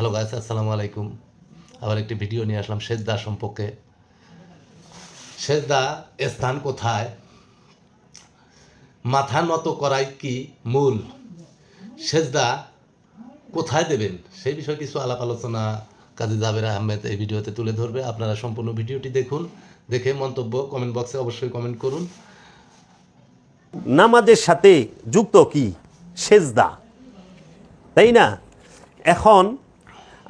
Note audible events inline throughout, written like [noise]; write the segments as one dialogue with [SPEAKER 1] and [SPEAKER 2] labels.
[SPEAKER 1] Hello guys আসসালামু আলাইকুম। আবার একটি ভিডিও নিয়ে আসলাম সেজদা সম্পর্কে। সেজদা স্থান কোথায়? মাথা নত করাই কি মূল? সেজদা কোথায় দেবেন? সেই বিষয়ে কিছু আলাপ আলোচনা কাজী জাবের আহমেদ এই ভিডিওতে তুলে ধরবে। আপনারা সম্পূর্ণ ভিডিওটি দেখুন, দেখে মন্তব্য কমেন্ট বক্সে অবশ্যই কমেন্ট করুন।
[SPEAKER 2] নামাজের সাথে যুক্ত কি? সেজদা। তাই না? এখন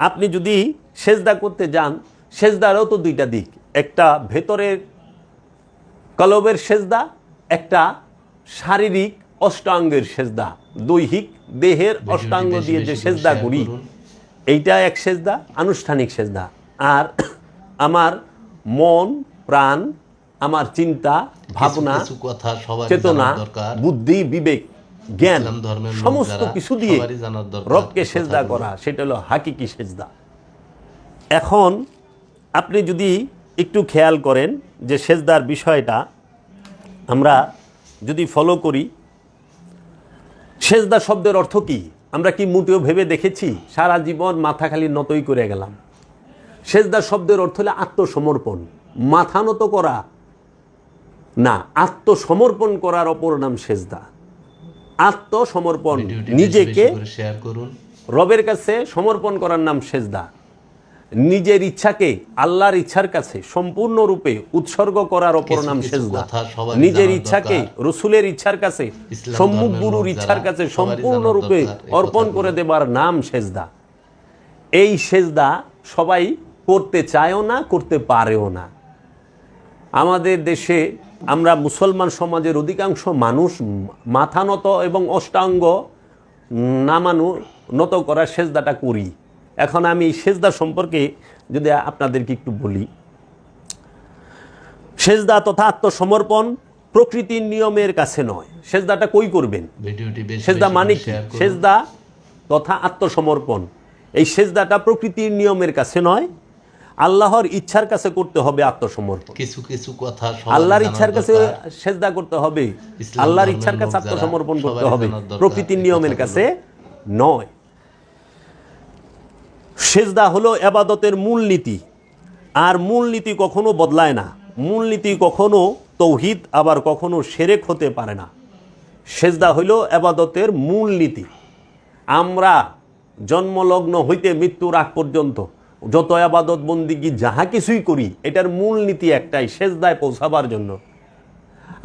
[SPEAKER 2] আপনি যদি সেজদা করতে যান সেজদারও তো দুইটা দিক। একটা ভেতরের কলবের সেজদা একটা শারীরিক অষ্টাঙ্গের সেজদা। দৈহিক দেহের অষ্টাঙ্গ দিয়ে যে সেজদা করি এইটা এক সেজদা আনুষ্ঠানিক সেজদা। আর [coughs] আমার মন প্রাণ আমার চিন্তা ভাবনা চেতনা বুদ্ধি বিবেক জ্ঞান সমস্ত কিছু দিয়ে রবকে সেজদা করা সেটা হলো হাকিকি সেজদা। এখন আপনি যদি একটু খেয়াল করেন যে সেজদার বিষয়টা আমরা যদি ফলো করি সেজদা শব্দের অর্থ কি? আমরা কি মোটেও ভেবে দেখেছি? সারা জীবন মাথা খালি নতই করে গেলাম। সেজদা শব্দের অর্থ হলো আত্মসমর্পণ। মাথা নত করা। না আত্মসমর্পণ করার অপর নাম সেজদা। আত্মসমর্পণ নিজেকে
[SPEAKER 1] শেয়ার করুন।
[SPEAKER 2] রবের কাছে সমর্পণ করার নাম সেজদা। নিজের ইচ্ছাকে আল্লাহর ইচ্ছার কাছে সম্পূর্ণরূপে উৎসর্গ করার অপর নাম সেজদা। নিজের ইচ্ছাকে রসুলের ইচ্ছার কাছে সম্মুখ গুরুর ইচ্ছার কাছে সম্পূর্ণরূপে অর্পণ করে দেবার নাম সেজদা। এই সেজদা সবাই করতে চায়ও না করতে পারেও না। আমাদের দেশে আমরা মুসলমান সমাজের অধিকাংশ মানুষ মাথা নত এবং অষ্টাঙ্গ নামানো নত করার সেজদাটা করি। এখন আমি এই সেজদা সম্পর্কে যদি আপনাদেরকে একটু বলি। সেজদা তথা আত্মসমর্পণ প্রকৃতির নিয়মের কাছে নয়। সেজদাটা কই করবেন? সেজদা মানে কি? সেজদা তথা আত্মসমর্পণ। এই সেজদাটা প্রকৃতির নিয়মের কাছে নয় আল্লাহর ইচ্ছার কাছে করতে হবে আত্মসমর্পণ।
[SPEAKER 1] কিছু কিছু কথা
[SPEAKER 2] আল্লাহর ইচ্ছার কাছে সেজদা করতে হবে। আল্লাহর ইচ্ছার কাছে আত্মসমর্পণ করতে হবে। প্রকৃতির নিয়মের কাছে নয়। সেজদা হলো এবাদতের মূলনীতি আর মূলনীতি কখনো বদলায় না। মূলনীতি কখনো তৌহিদ আবার কখনো সেরেক হতে পারে না। সেজদা হইল এবাদতের মূলনীতি আমরা জন্মলগ্ন হইতে মৃত্যুর আগ পর্যন্ত যত আবাদত বন্দিগি যাহা কিছুই করি এটার মূল নীতি একটাই সেজদায় পৌঁছাবার জন্য।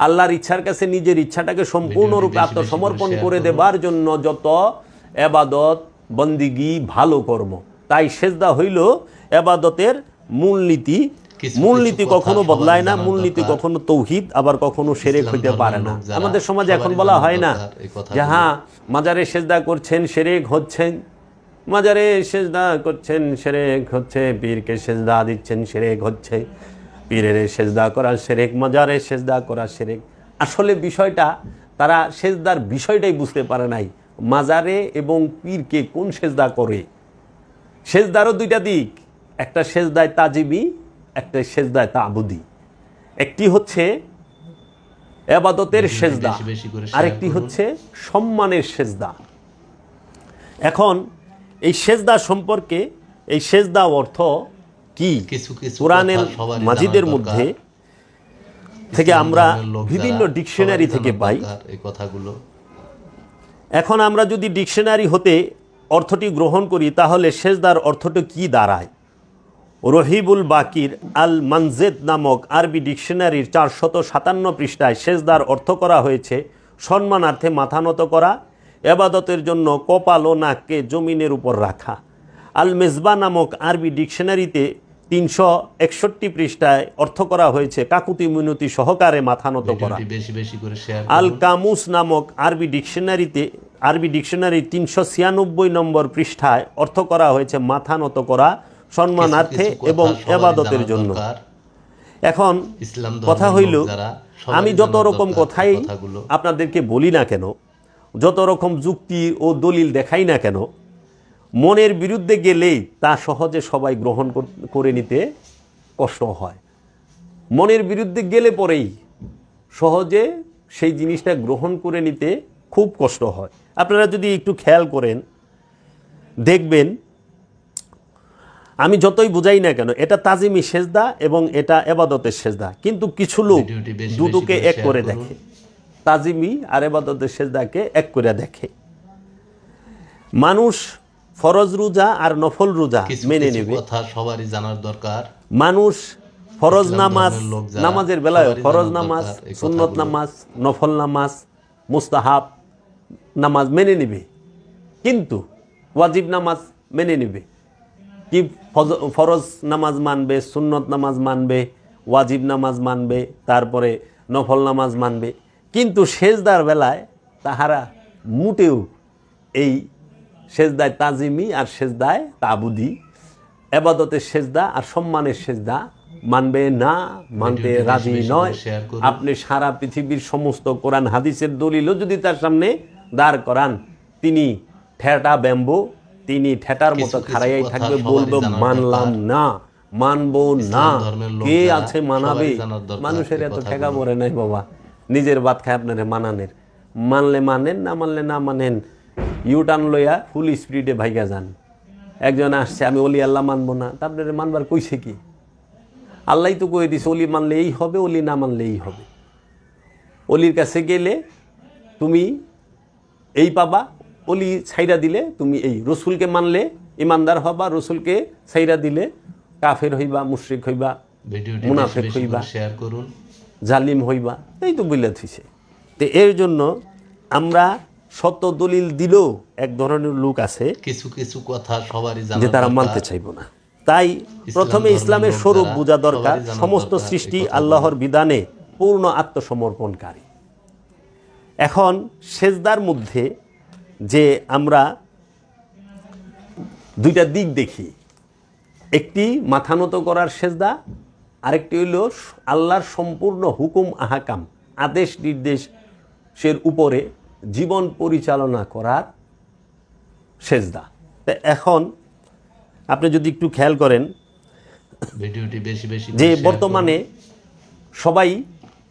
[SPEAKER 2] আল্লাহর ইচ্ছার কাছে নিজের ইচ্ছাটাকে সম্পূর্ণরূপে আত্মসমর্পণ করে দেবার জন্য যত এবাদত বন্দিগি ভালো কর্ম। তাই সেজদা হইল এবাদতের মূলনীতি মূলনীতি কখনো বদলায় না মূলনীতি কখনো তৌহিদ আবার কখনো সেরেক হইতে পারে না। আমাদের সমাজে এখন বলা হয় না
[SPEAKER 1] দরকার এই কথাগুলো।
[SPEAKER 2] যে হ্যাঁ মাজারে সেজদা করছেন সেরেক হচ্ছেন মাজারে সেজদা করছেন সেরেক হচ্ছে পীরকে সেজদা দিচ্ছেন সেরেক হচ্ছে। পীরের সেজদা করা সেরেক মাজারে সেজদা করা সেরেক। আসলে বিষয়টা তারা সেজদার বিষয়টাই বুঝতে পারে নাই। মাজারে এবং পীরকে কোন সেজদা করে? সেজদারও দুইটা দিক। একটা সেজদায় তাজিবি একটা সেজদায় তাবুদি। একটি হচ্ছে এবাদতের সেজদা আরেকটি হচ্ছে সম্মানের সেজদা। এখন এই সেজদা সম্পর্কে এই সেজদা অর্থ কি? কোরআনের মাজিদের মধ্যে থেকে আমরা বিভিন্ন ডিকশনারি থেকে পাই।
[SPEAKER 1] এই কথাগুলো।
[SPEAKER 2] এখন আমরা যদি ডিকশনারি হতে অর্থটি গ্রহণ করি তাহলে সেজদার অর্থটি কি দাঁড়ায়? রহিবুল বাকির আল মানজেদ নামক আরবি ডিকশনারির চারশত সাতান্ন পৃষ্ঠায় সেজদার অর্থ করা হয়েছে সম্মানার্থে মাথা নত করা এবাদতের জন্য কপাল ও নাককে জমিনের উপর রাখা। আল মেজবা নামক আরবি ডিকশনারিতে তিনশো একষট্টি পৃষ্ঠায় অর্থ করা হয়েছে কাকুতি মিনতি সহকারে মাথা নত করা। আল কামুস নামক আরবি ডিকশনারিতে আরবি ডিকশনারি তিনশো ছিয়ানব্বই নম্বর পৃষ্ঠায় অর্থ করা হয়েছে মাথা নত করা সম্মানার্থে এবং এবাদতের জন্য। এখন কথা হইল আমি যত রকম কথাই আপনাদেরকে বলি না কেন যত রকম যুক্তি ও দলিল দেখাই না কেন মনের বিরুদ্ধে গেলেই তা সহজে সবাই গ্রহণ করে নিতে কষ্ট হয়। মনের বিরুদ্ধে গেলে পরেই সহজে সেই জিনিসটা গ্রহণ করে নিতে খুব কষ্ট হয়। আপনারা যদি একটু খেয়াল করেন দেখবেন আমি যতই বুঝাই না কেন এটা তাজিমি সেজদা এবং এটা এবাদতের সেজদা। কিন্তু কিছু লোক দুটোকে এক করে দেখে। তাজিমি আর এবাদতের সেজদাকে এক করে দেখে। মানুষ ফরজ রোজা আর নফল রোজা মেনে নেবে।
[SPEAKER 1] কথা সবারই জানার দরকার।
[SPEAKER 2] মানুষ ফরজ নামাজ নামাজের বেলায় ফরজ নামাজ সুন্নত নামাজ নফল নামাজ মুস্তাহাব নামাজ মেনে নেবে। কিন্তু ওয়াজিব নামাজ মেনে নেবে। কি ফরজ নামাজ মানবে সুন্নত নামাজ মানবে ওয়াজিব নামাজ মানবে তারপরে নফল নামাজ মানবে। কিন্তু সেজদার বেলায় তাহারা মুটেও এই সেজদায় তাজিমি আর সেজদায় তাবুদি এবাদতের সেজদা আর সম্মানের সেজদা মানবে না মানতে রাজি নয়। আপনি সারা পৃথিবীর সমস্ত কোরআন হাদিসের দলিলও যদি তার সামনে দাঁড় করান তিনি ঠেটা ব্যাম্বো তিনি ঠেটার মতো খাড়াইয়াই থাকবে বলব মানলাম না মানবো না। কে আছে মানাবে? মানুষের এত ঠেকা পড়ে নাই বাবা। নিজের বাদ খায় আপনার মানানের। মানলে মানেন না মানলে না মানেন। ইউটার্ন লইয়া ফুল স্পিডে ভাইগা যান। একজন আসছে আমি অলি আল্লাহ মানবো না। তারপরে মানবার কইছে কি? আল্লাহ তো কয়ে দিছে অলি মানলে এই হবে অলি না মানলে এই হবে। অলির কাছে গেলে তুমি এই পাবা অলি ছাইরা দিলে তুমি এই। রসুলকে মানলে ইমানদার হবা রসুলকে ছাইরা দিলে কাফের হইবা মুশরিক হইবা মুনাফেক হইবা।
[SPEAKER 1] শেয়ার করুন।
[SPEAKER 2] জালিম হইবা এই তো বলে থিছে তো এর জন্য আমরা সত্য দলিল দিলেও এক ধরনের লোক আছে
[SPEAKER 1] কিছু কিছু কথা সবারই
[SPEAKER 2] যে তারা মানতে চাইব না। তাই প্রথমে ইসলামের স্বরূপ বোঝা দরকার সমস্ত সৃষ্টি আল্লাহর বিধানে পূর্ণ আত্মসমর্পণকারী। এখন সেজদার মধ্যে যে আমরা দুইটা দিক দেখি। একটি মাথা নত করার সেজদা আরেকটি হইল আল্লাহর সম্পূর্ণ হুকুম আহাকাম আদেশ নির্দেশের উপরে জীবন পরিচালনা করার সেজদা তা এখন আপনি যদি একটু খেয়াল করেন
[SPEAKER 1] ভিডিওটি বেশি বেশি
[SPEAKER 2] যে বর্তমানে সবাই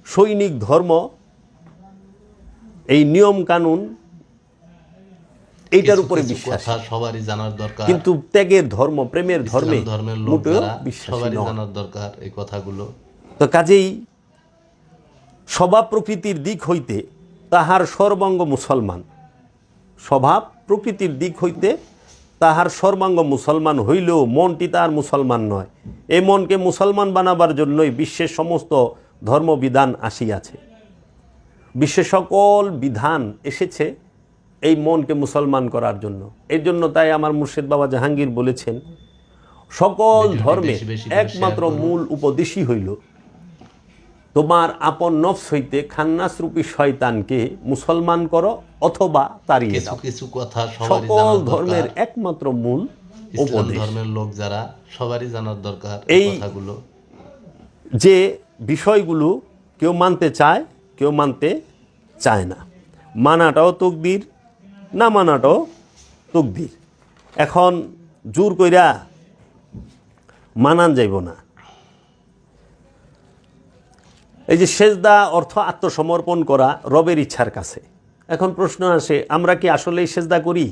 [SPEAKER 2] সৈনিক ধর্ম এই নিয়ম কানুন। এইটার উপরে বিশ্বাস।
[SPEAKER 1] সবারই জানার দরকার।
[SPEAKER 2] কিন্তু ত্যাগের ধর্ম প্রেমের ধর্মে
[SPEAKER 1] ধর্মের লোক সবারই জানার দরকার এই কথাগুলো।
[SPEAKER 2] তো কাজেই স্বভাব প্রকৃতির দিক হইতে তাহার সর্বাঙ্গ মুসলমান। স্বভাব প্রকৃতির দিক হইতে তাহার সর্বাঙ্গ মুসলমান হইলেও মনটি তার মুসলমান নয়। এই মনকে মুসলমান বানাবার জন্যই বিশ্বের সমস্ত ধর্মবিধান আসিয়াছে। বিশ্বের সকল বিধান এসেছে। এই মনকে মুসলমান করার জন্য। এর জন্য তাই আমার মুর্শিদ বাবা জাহাঙ্গীর বলেছেন সকল
[SPEAKER 1] করে
[SPEAKER 2] একমাত্র মূল উপদেশই হইল তোমার আপন নফস হইতে খান্নাসরূপী শয়তানকে মুসলমান করো অথবা তাড়িয়ে দাও।
[SPEAKER 1] কিছু কথা
[SPEAKER 2] সকল ধর্মের একমাত্র মূল উপদেশ।
[SPEAKER 1] ধর্মের লোক যারা সবারই জানার দরকার এই
[SPEAKER 2] এই-
[SPEAKER 1] কথাগুলো।
[SPEAKER 2] যে বিষয়গুলো কেউ মানতে চায় কেউ মানতে চায় না। মানাটাও তকদির না মানাটাও তকদির। এখন জোর কইরা মানান যাইব না। এই যে সেজদা অর্থ আত্মসমর্পণ করা রবের ইচ্ছার কাছে। এখন প্রশ্ন আসে আমরা কি আসলেই সেজদা করি?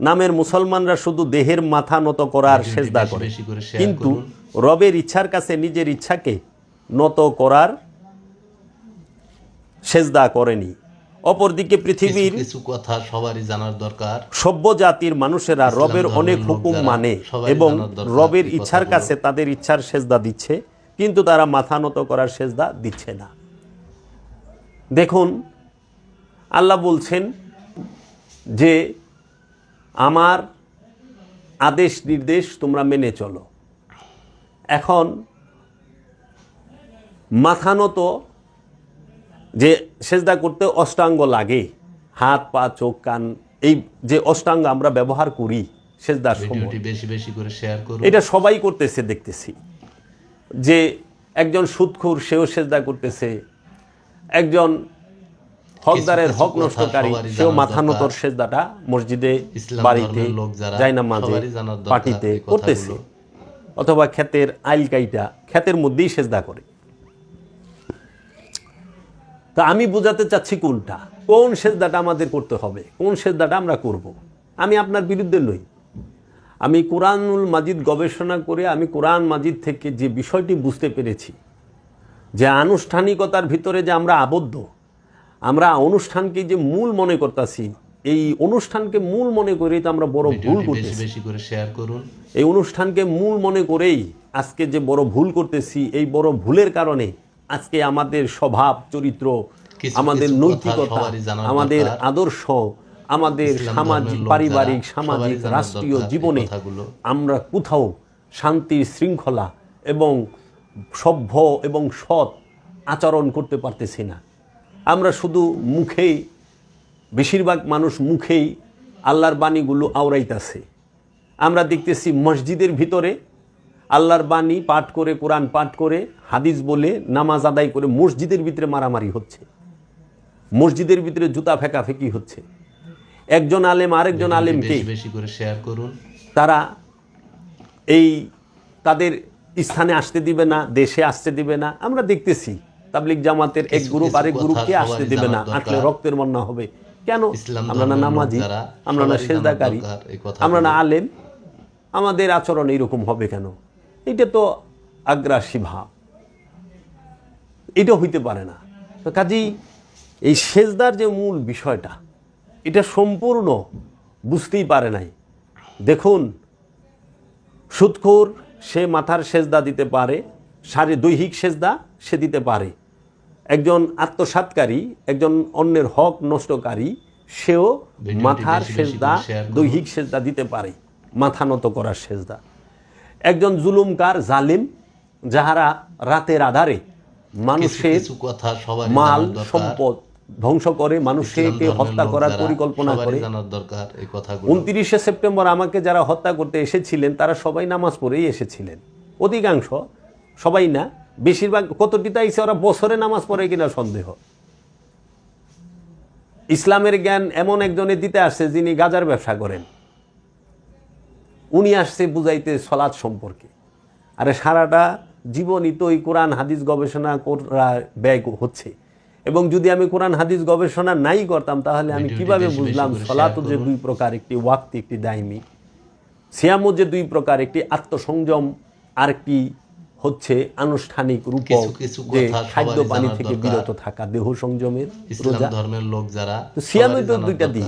[SPEAKER 2] নামের মুসলমানরা শুধু দেহের মাথা নত করার সেজদা করে। কিন্তু রবের ইচ্ছার কাছে নিজের ইচ্ছাকে নত করার সেজদা করেনি। অপরদিকে পৃথিবীর
[SPEAKER 1] কিছু কথা সবারই জানার দরকার।
[SPEAKER 2] সভ্য জাতির মানুষেরা রবের অনেক হুকুম মানে এবং রবের ইচ্ছার কাছে তাদের ইচ্ছার সেজদা দিচ্ছে কিন্তু তারা মাথা নত করার সেজদা দিচ্ছে না। দেখুন আল্লাহ বলছেন যে আমার আদেশ নির্দেশ তোমরা মেনে চলো। এখন মাথা নত যে সেজদা করতে অষ্টাঙ্গ লাগে হাত পা চোখ কান এই যে অষ্টাঙ্গ আমরা ব্যবহার করি সেজদার সময়।
[SPEAKER 1] বেশি বেশি করে শেয়ার করুন।
[SPEAKER 2] এটা সবাই করতেছে দেখতেছি। যে একজন সুদখুর সেও সেজদা করতেছে। একজন হকদারের হক নষ্টকারী সেও মাথা নতর সেজদাটা মসজিদে বাড়িতে
[SPEAKER 1] সবারই
[SPEAKER 2] পার্টিতে করতেছে। অথবা ক্ষেতের আইল কাইটা ক্ষেতের মধ্যেই সেজদা করে। তা আমি বোঝাতে চাচ্ছি কোনটা? কোন সেজদাটা আমাদের করতে হবে? কোন সেজদাটা আমরা করব। আমি আপনার বিরুদ্ধে নই। আমি কোরআনুল মাজিদ গবেষণা করে আমি কোরআন মাজিদ থেকে যে বিষয়টি বুঝতে পেরেছি যে আনুষ্ঠানিকতার ভিতরে যে আমরা আবদ্ধ আমরা অনুষ্ঠানকে যে মূল মনে করতেছি এই অনুষ্ঠানকে মূল মনে করেই তো আমরা বড় ভুল করতেছি
[SPEAKER 1] বেশি করে শেয়ার করুন।
[SPEAKER 2] এই অনুষ্ঠানকে মূল মনে করেই আজকে যে বড় ভুল করতেছি এই বড় ভুলের কারণে আজকে আমাদের স্বভাব চরিত্র আমাদের নৈতিকতা আমাদের আদর্শ আমাদের সামাজিক পারিবারিক সামাজিক রাষ্ট্রীয় জীবনে আমরা কোথাও শান্তি শৃঙ্খলা এবং সভ্য এবং সৎ আচরণ করতে পারতেছি না। আমরা শুধু মুখেই বেশিরভাগ মানুষ মুখেই আল্লাহর বাণীগুলো আওড়াইতাছে। আমরা দেখতেছি মসজিদের ভিতরে আল্লাহর বাণী পাঠ করে কোরআন পাঠ করে হাদিস বলে নামাজ আদায় করে মসজিদের ভিতরে মারামারি হচ্ছে। মসজিদের ভিতরে জুতা ফেঁকাফেঁকি হচ্ছে। একজন আলেম আরেকজন আলেমকে
[SPEAKER 1] বেশি করে শেয়ার করুন।
[SPEAKER 2] তারা এই তাদের স্থানে আসতে দিবে না দেশে আসতে দিবে না। আমরা দেখতেছি তাবলিক জামাতের এক গ্রুপ আরেক গ্রুপকে আসতে দিবে না আসলে রক্তের বন্যা হবে। কেন? আমরা না নামাজি আমরা না সেজদাকারী। আমরা না আলেম। আমাদের আচরণ এইরকম হবে কেন? এটা তো আগ্রাসী ভাব। এটা হইতে পারে না। তো কাজেই এই সেজদার যে মূল বিষয়টা এটা সম্পূর্ণ বুঝতেই পারে নাই। দেখুন সুৎখোর সে মাথার সেজদা দিতে পারে শারী দৈহিক সেজদা সে দিতে পারে। একজন আত্মসাৎকারী একজন অন্যের হক নষ্টকারী সেও মাথার সেজদা। দৈহিক সেজদা দিতে পারে মাথা নত করার সেজদা। একজন জুলুমকার জালিম যাহারা রাতের আধারে মানুষের মাল সম্পদ ধ্বংস করে মানুষকে হত্যা করার পরিকল্পনা করে। উনত্রিশে সেপ্টেম্বর আমাকে যারা হত্যা করতে এসেছিলেন তারা সবাই নামাজ পড়েই এসেছিলেন। অধিকাংশ সবাই না বেশিরভাগ কতটি তাইছে ওরা বছরে নামাজ পড়ে কিনা সন্দেহ। ইসলামের জ্ঞান এমন একজনে দিতে আসছে যিনি গাজার ব্যবসা করেন। উনি আসছে বুঝাইতে সলাৎ সম্পর্কে। আরে সারাটা জীবনই তো ওই কোরআন হাদিস গবেষণা করা ব্যয় হচ্ছে। এবং যদি আমি কোরআন হাদিস গবেষণা নাই করতাম তাহলে আমি কীভাবে বুঝলাম
[SPEAKER 1] করে
[SPEAKER 2] সলাত যে দুই প্রকার একটি ওয়াক্তি একটি দায়মি। সিয়ামও যে দুই প্রকার একটি আত্মসংযম আরেকটি হচ্ছে আনুষ্ঠানিক রূপ যে খাদ্য পানি থেকে বিরত থাকা দেহ সংযমের রোজা।
[SPEAKER 1] ধর্মের লোক যারা
[SPEAKER 2] তো তো দুইটা দিক।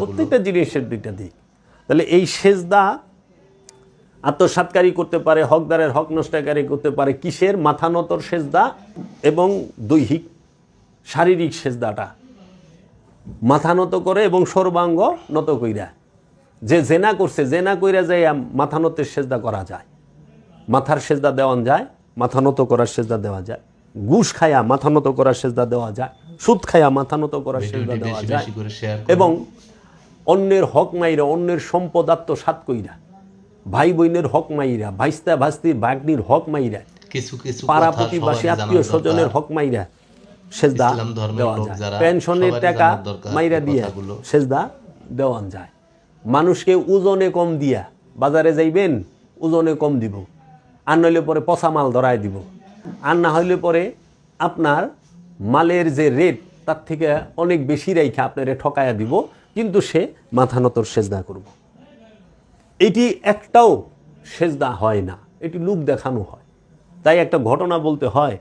[SPEAKER 2] প্রত্যেকটা জিনিসের দুইটা দিক। তাহলে এই সেজদা আত্মসাৎকারী করতে পারে হকদারের হক নষ্টকারী করতে পারে কিসের? মাথা নতর সেজদা এবং দৈহিক শারীরিক সেজদাটা। মাথা নত করে এবং সর্বাঙ্গ নত কইরা। যে জেনা করছে জেনা কইরা যায় মাথা নতের সেজদা করা যায়। মাথার সেজদা দেওয়ান যায় মাথা নত করার সেজদা দেওয়া যায়। ঘুষ খায়া মাথা নত করার সেজদা দেওয়া যায় সুদ খায়া মাথা নত করার সেজদা দেওয়া যায় এবং অন্যের হক মাইরা অন্যের সম্পদ আত্মসাৎ কইরা। ভাই বোনের হক মাইরা ভাইস্তা ভাস্তির ভাগ্নির হক মাইরা
[SPEAKER 1] কিছু কিছু
[SPEAKER 2] পাড়া প্রতিবাসী আত্মীয় স্বজনের হক মাইরা সেজদা দেওয়া যায়। পেনশনের টাকা মাইরা দিয়ে সেজদা দেওয়ান যায়। মানুষকে ওজনে কম দিয়া বাজারে যাইবেন ওজনে কম দিব। আর নইলে পরে পচা মাল ধরায় দিব। আর না হইলে পরে আপনার মালের যে রেট তার থেকে অনেক বেশি রেখে আপনারে ঠকায়া দিব। কিন্তু সে মাথা নতর সেজদা করব। এটি একটাও সেজদা হয় না এটি লুক দেখানো হয়। তাই একটা ঘটনা বলতে হয়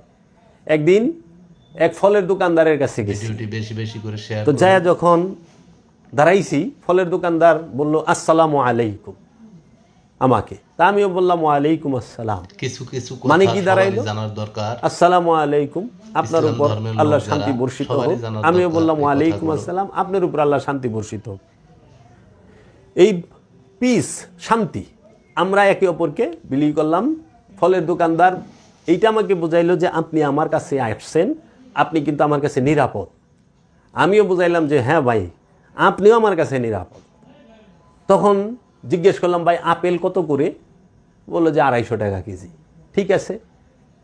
[SPEAKER 2] একদিন এক ফলের দোকানদারের কাছে গেছি।
[SPEAKER 1] বেশি বেশি করে শেয়ার
[SPEAKER 2] তো যায়া যখন দাঁড়াইছি ফলের দোকানদার বলল আসসালামু আলাইকুম। আমাকে। তা আমিও বললাম ওয়ালাইকুম আসসালাম।
[SPEAKER 1] কিছু কিছু
[SPEAKER 2] মানে কি দাঁড়াইলো?
[SPEAKER 1] জানার দরকার।
[SPEAKER 2] আসসালামু আলাইকুম। আপনার উপর আল্লাহ শান্তি বর্ষিত হোক। আমিও বললাম ওয়ালাইকুম আসসালাম। আপনার উপর আল্লাহ শান্তি বর্ষিত হোক। এই পিস শান্তি। আমরা একে অপরকে বিলি করলাম। ফলের দোকানদার এইটা আমাকে বোঝাইলো যে আপনি আমার কাছে আসছেন আপনি কিন্তু আমার কাছে নিরাপদ। আমিও বুঝাইলাম যে হ্যাঁ ভাই আপনিও আমার কাছে নিরাপদ। তখন জিজ্ঞেস করলাম ভাই আপেল কত করে? বলল যে আড়াইশো টাকা কেজি। ঠিক আছে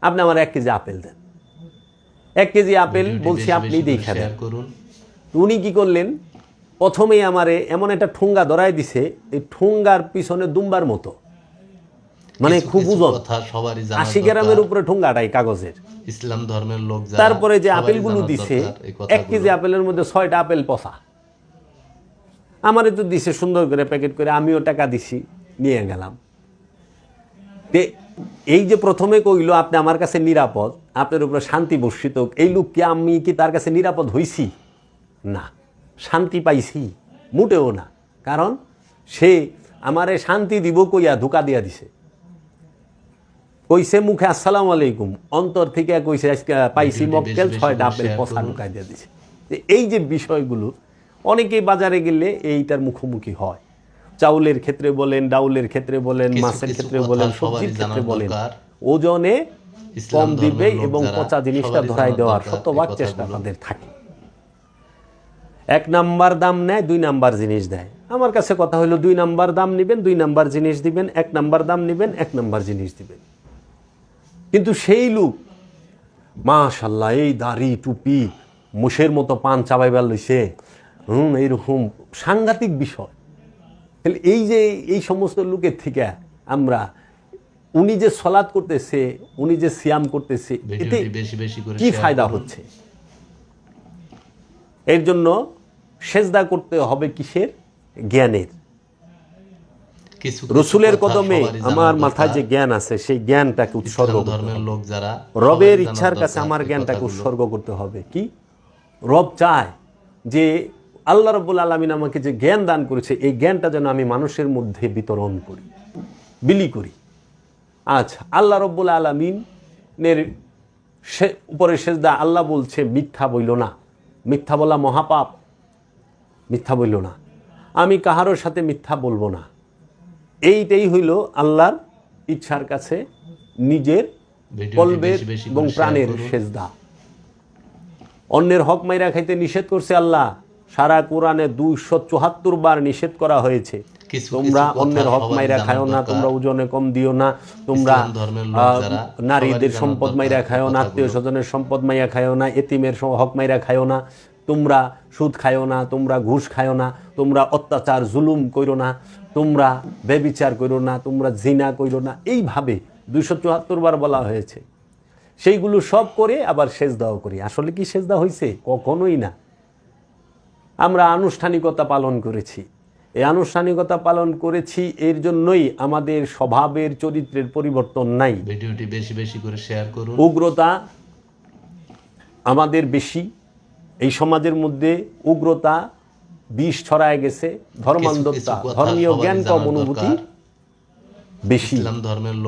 [SPEAKER 2] আপনি আমার এক কেজি আপেল দেন। এক কেজি আপেল বলছি আপনি দেখা দেন।
[SPEAKER 1] করুন।
[SPEAKER 2] উনি কি করলেন? প্রথমেই আমারে এমন একটা ঠুঙ্গা ধরাই দিছে এই ঠুঙ্গার পিছনে দুম্বার মতো। মানে খুব ওজন। আশি গ্রামের উপরে ঠুঙ্গাটাই কাগজের।
[SPEAKER 1] ইসলাম ধর্মের লোক
[SPEAKER 2] তারপরে যে আপেলগুলো দিছে এক কেজি আপেলের মধ্যে ছয়টা আপেল পচা। আমারে তো দিছে সুন্দর করে প্যাকেট করে আমিও টাকা দিছি নিয়ে গেলাম। তে এই যে প্রথমে কইল আপনি আমার কাছে নিরাপদ আপনার উপরে শান্তি বর্ষিত এই লোক কি আমি কি তার কাছে নিরাপদ হইছি? না। শান্তি পাইছি মোটেও না। কারণ সে আমারে শান্তি দিব কইয়া ধোকা দিয়া দিছে। কইছে মুখে আসসালামু আলাইকুম। অন্তর থেকে কইছে আজকে পাইছি মক্কেল ছয়টা
[SPEAKER 1] করে
[SPEAKER 2] আপেল পচা ঢুকাই দিয়ে দিছে। এই যে বিষয়গুলো অনেকেই বাজারে গেলে এইটার মুখোমুখি হয়। চাউলের ক্ষেত্রে বলেন ডাউলের ক্ষেত্রে বলেন মাছের ক্ষেত্রে বলেন সবজির ক্ষেত্রে বলেন ওজনে কম দিবে এবং পচা জিনিসটা ধরাই দেওয়ার শতভাগ চেষ্টা আমাদের থাকে। এক নাম্বার দাম নেয় দুই নাম্বার জিনিস দেয়। আমার কাছে কথা হলো দুই নাম্বার দাম নেবেন দুই নাম্বার জিনিস দিবেন এক নাম্বার দাম নেবেন এক নাম্বার জিনিস দিবেন। কিন্তু সেই লোক মাশাল্লাহ এই দাড়ি টুপি মুষের মতো পান চাবাইবার লইছে। হুম এইরকম সাংঘাতিক বিষয়। তাহলে এই যে এই সমস্ত লোকের থেকে আমরা উনি যে সলাদ করতেছে উনি যে সিয়াম করতেছে এতে কি ফায়দা হচ্ছে? এর জন্য সেজদা করতে হবে কিসের? জ্ঞানের। রসুলের কদমে আমার মাথায় যে জ্ঞান আছে সেই জ্ঞানটাকে উৎসর্গ।
[SPEAKER 1] লোক যারা
[SPEAKER 2] রবের ইচ্ছার কাছে আমার জ্ঞানটাকে উৎসর্গ করতে হবে। কি? রব চায় যে আল্লাহ রব্বুল আলমিন আমাকে যে জ্ঞান দান করেছে এই জ্ঞানটা যেন আমি মানুষের মধ্যে বিতরণ করি বিলি করি। আচ্ছা আল্লাহ রব্বুল আলমিনের সে উপরে সেজদা আল্লাহ বলছে মিথ্যা বইল না। মিথ্যা বলা মহাপাপ। মিথ্যা বইল না। আমি কাহারোর সাথে মিথ্যা বলব না। এইটাই হইল আল্লাহর ইচ্ছার কাছে নিজের কলবের এবং প্রাণের। সেজদা। অন্যের হক মাইরা খাইতে নিষেধ করছে আল্লাহ। সারা কোরআনে দুইশো চুহাত্তর বার নিষেধ করা হয়েছে। তোমরা অন্যের হক মাইরা খায়ও না তোমরা ওজনে কম দিও না। তোমরা নারীদের সম্পদ মাইরা খায়ও না আত্মীয় স্বজনের সম্পদ মাইয়া খায়ও না এতিমের হক মাইরা খায়ও না। তোমরা সুদ খায়ও না তোমরা ঘুষ খায়ও না তোমরা অত্যাচার জুলুম করো না তোমরা বেবিচার করো না তোমরা জিনা করো না। এইভাবে দুইশো চুয়াত্তর বার বলা হয়েছে। সেইগুলো সব করে আবার সেচ সেজদাও করি। আসলে কি সেজদা হয়েছে কখনোই না। আমরা আনুষ্ঠানিকতা পালন করেছি। এই আনুষ্ঠানিকতা পালন করেছি এর জন্যই আমাদের স্বভাবের চরিত্রের পরিবর্তন নাই।
[SPEAKER 1] ভিডিওটি বেশি বেশি করে শেয়ার করুন।
[SPEAKER 2] উগ্রতা আমাদের বেশি। এই সমাজের মধ্যে উগ্রতা বিষ ছড়ায় গেছে ধর্মান্ধতা ধর্মীয় জ্ঞান কম অনুভূতি বেশি।
[SPEAKER 1] ইসলাম ধর্মের লোক